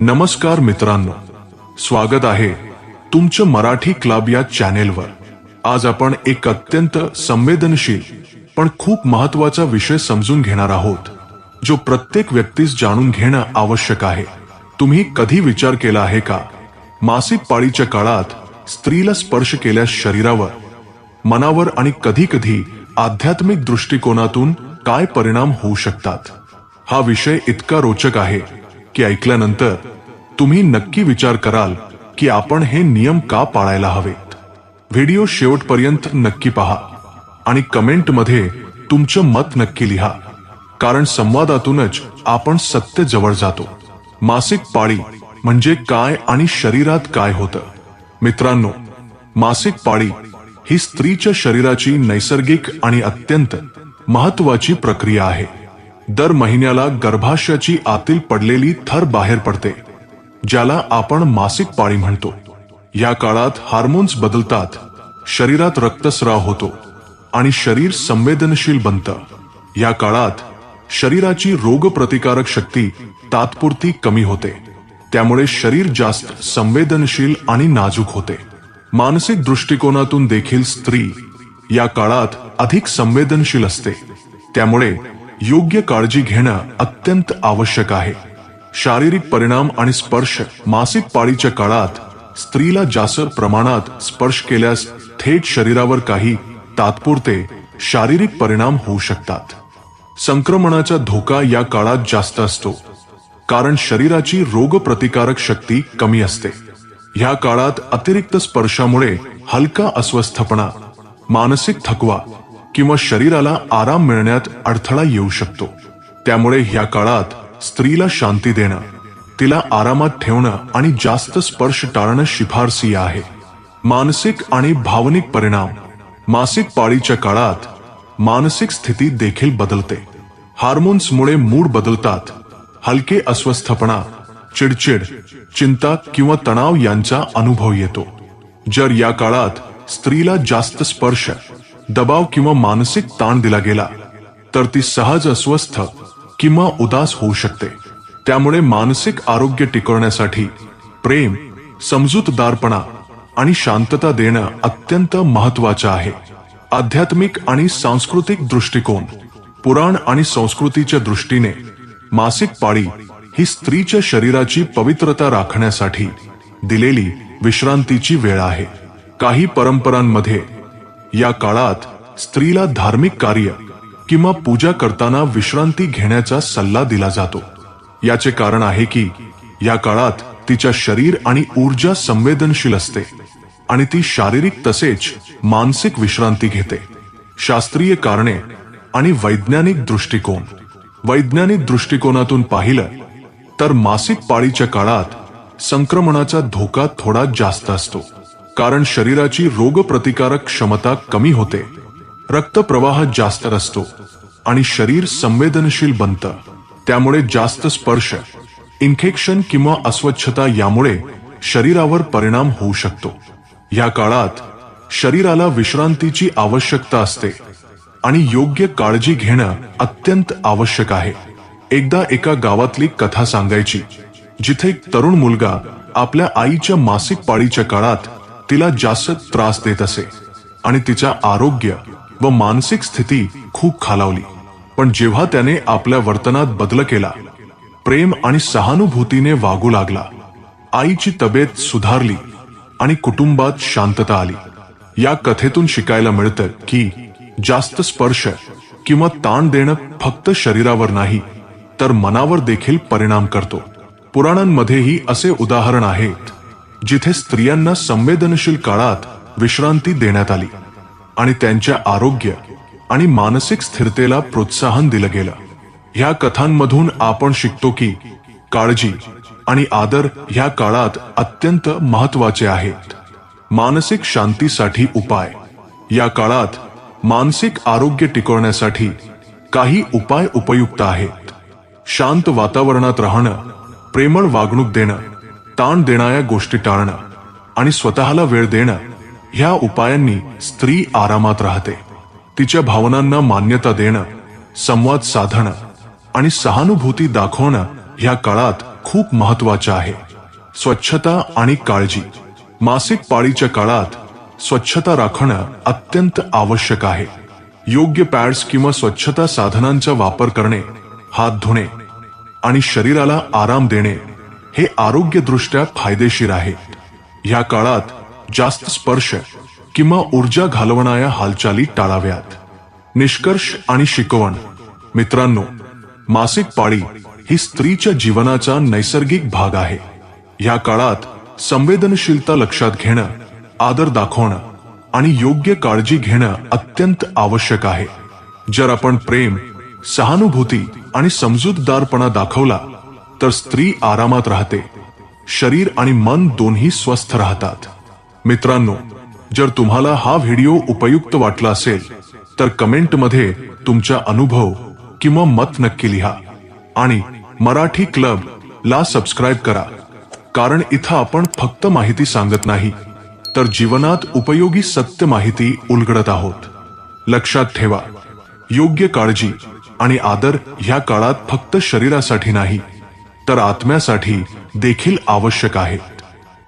नमस्कार मित्रांनो स्वागत आहे तुमचं मराठी क्लब या चॅनेलवर. आज आपण एक अत्यंत संवेदनशील पण खूप महत्त्वाचा विषय समजून घेणार आहोत जो प्रत्येक व्यक्तीस जाणून घेणं आवश्यक आहे. तुम्ही कधी विचार केला आहे का? मासिक पाळीच्या काळात स्त्रीला स्पर्श केल्यास शरीरावर मनावर आणि कधी कधी आध्यात्मिक दृष्टिकोनातून काय परिणाम होऊ शकतात? हा विषय इतका रोचक आहे की ऐकल्यानंतर तुम्ही नक्की विचार कराल की आपण हे नियम का पाळायला हवेत. व्हिडिओ शेवटपर्यंत नक्की पहा आणि कमेंटमध्ये तुमचं मत नक्की लिहा कारण संवादातूनच आपण सत्य जवळ जातो. मासिक पाळी म्हणजे काय आणि शरीरात काय होतं? मित्रांनो मासिक पाळी ही स्त्रीच्या शरीराची नैसर्गिक आणि अत्यंत महत्वाची प्रक्रिया आहे. दर महिन्याला गर्भाशयाची आतील पडलेली थर बाहेर पडते ज्याला आपण मासिक पाळी म्हणतो. या काळात हार्मोन्स बदलतात शरीरात रक्तस्राव होतो आणि शरीर संवेदनशील बनतं. या काळात शरीराची रोगप्रतिकारक शक्ती तात्पुरती कमी होते. त्यामुळे शरीर जास्त संवेदनशील आणि नाजूक होते. मानसिक दृष्टिकोनातून देखील स्त्री या काळात अधिक संवेदनशील असते. त्यामुळे योग्य काळजी घेणं अत्यंत आवश्यक आहे. शारीरिक परिणाम आणि स्पर्श मासिक पाळीच्या काळात स्त्रीला जास्त प्रमाणात स्पर्श केल्यास थेट शरीरावर काही तात्पुरते शारीरिक परिणाम होऊ शकतात. संक्रमणाचा धोका या काळात जास्त असतो कारण शरीराची रोगप्रतिकारक शक्ती कमी असते. ह्या काळात अतिरिक्त स्पर्शामुळे हलका अस्वस्थपणा मानसिक थकवा किंवा शरीराला आराम मिळण्यात अडथळा येऊ शकतो. त्यामुळे ह्या काळात स्त्रीला शांती देणं तिला आरामात ठेवणं आणि जास्त स्पर्श टाळणं शिफारसी आहे. मानसिक आणि भावनिक परिणाम मासिक पाळीच्या काळात मानसिक स्थिती देखील बदलते. हार्मोन्समुळे मूड बदलतात. हलके अस्वस्थपणा चिडचिड चिंता किंवा तणाव यांचा अनुभव येतो. जर या काळात स्त्रीला जास्त स्पर्श दबाव किंवा मानसिक ताण दिला गेला तर ती सहज अस्वस्थ किंवा उदास होऊ शकते. त्यामुळे मानसिक आरोग्य टिकवण्यासाठी प्रेम समजूतदारपणा आणि शांतता देणं अत्यंत महत्वाचं आहे. आध्यात्मिक आणि सांस्कृतिक दृष्टिकोन पुराण आणि संस्कृतीच्या दृष्टीने मासिक पाळी ही स्त्रीच्या शरीराची पवित्रता राखण्यासाठी दिलेली विश्रांतीची वेळ आहे. काही परंपरांमध्ये या काळात स्त्रीला धार्मिक कार्य किंवा पूजा करताना विश्रांती घेण्याचा सल्ला दिला जातो. याचे कारण आहे की या काळात तिच्या शरीर आणि ऊर्जा संवेदनशील असते आणि ती शारीरिक तसेच मानसिक विश्रांती घेते. शास्त्रीय कारणे आणि वैज्ञानिक दृष्टिकोन. वैज्ञानिक दृष्टिकोनातून पाहिलं तर मासिक पाळीच्या काळात संक्रमणाचा धोका थोडा जास्त असतो. कारण शरीराची रोगप्रतिकारक क्षमता कमी होते. रक्तप्रवाह जास्त असतो आणि शरीर संवेदनशील बनतं. त्यामुळे जास्त स्पर्श इन्फेक्शन किंवा अस्वच्छता यामुळे शरीरावर परिणाम होऊ शकतो. या काळात शरीराला विश्रांतीची आवश्यकता असते आणि योग्य काळजी घेणं अत्यंत आवश्यक आहे. एकदा एका गावातली कथा सांगायची जिथे एक तरुण मुलगा आपल्या आईच्या मासिक पाळीच्या काळात तिला जास्त त्रास देत असे. आणि तिच्या आरोग्य व मानसिक स्थिती खूप खालावली. पण जेव्हा त्याने आपल्या वर्तनात बदल केला प्रेम आणि सहानुभूतीने वागू लागला. आईची तब्येत सुधारली आणि कुटुंबात शांतता आली. या कथेतून शिकायला मिळतं की जास्त स्पर्श किंवा ताण देणं फक्त शरीरावर नाही तर मनावर देखील परिणाम करतो. पुराणांमध्येही असे उदाहरण आहेत. जिथे स्त्रियांना संवेदनशील काळात विश्रांती देण्यात आली आणि त्यांच्या आरोग्य आणि मानसिक स्थिरतेला प्रोत्साहन दिलं गेलं. ह्या कथांमधून आपण शिकतो की काळजी आणि आदर ह्या काळात अत्यंत महत्त्वाचे आहेत. मानसिक शांतीसाठी उपाय. या काळात मानसिक आरोग्य टिकवण्यासाठी काही उपाय उपयुक्त आहेत. शांत वातावरणात राहणं प्रेमळ वागणूक देणं ताण देणाऱ्या गोष्टी टाळणं आणि स्वतःला वेळ देणं ह्या उपायांनी स्त्री आरामात राहते. तिच्या भावनांना मान्यता देणं संवाद साधणं आणि सहानुभूती दाखवणं ह्या काळात खूप महत्वाचं आहे. स्वच्छता आणि काळजी मासिक पाळीच्या काळात स्वच्छता राखणं अत्यंत आवश्यक आहे. योग्य पॅड्स किंवा स्वच्छता साधनांचा वापर करणे हात धुणे आणि शरीराला आराम देणे हे आरोग्यदृष्ट्या फायदेशीर आहे. ह्या काळात जास्त स्पर्श किंवा ऊर्जा घालवणाऱ्या हालचाली टाळाव्यात. निष्कर्ष आणि शिकवण. मित्रांनो मासिक पाळी ही स्त्रीच्या जीवनाचा नैसर्गिक भाग आहे. ह्या काळात संवेदनशीलता लक्षात घेणं आदर दाखवणं आणि योग्य काळजी घेणं अत्यंत आवश्यक आहे. जर आपण प्रेम सहानुभूती आणि समजूतदारपणा दाखवला तर स्त्री आरामात राहते. शरीर आणि मन दोन्ही स्वस्थ राहतात. मित्रांनो जर तुम्हाला हा व्हिडिओ उपयुक्त वाटला असेल तर कमेंटमध्ये तुमचा अनुभव किंवा मत नक्की लिहा. आणि मराठी क्लब ला सबस्क्राईब करा. कारण इथं आपण फक्त माहिती सांगत नाही तर जीवनात उपयोगी सत्य माहिती उलगडत आहोत. लक्षात ठेवा योग्य काळजी आणि आदर ह्या काळात फक्त शरीरासाठी नाही तर आत्म्यासाठी देखील आवश्यक आहे.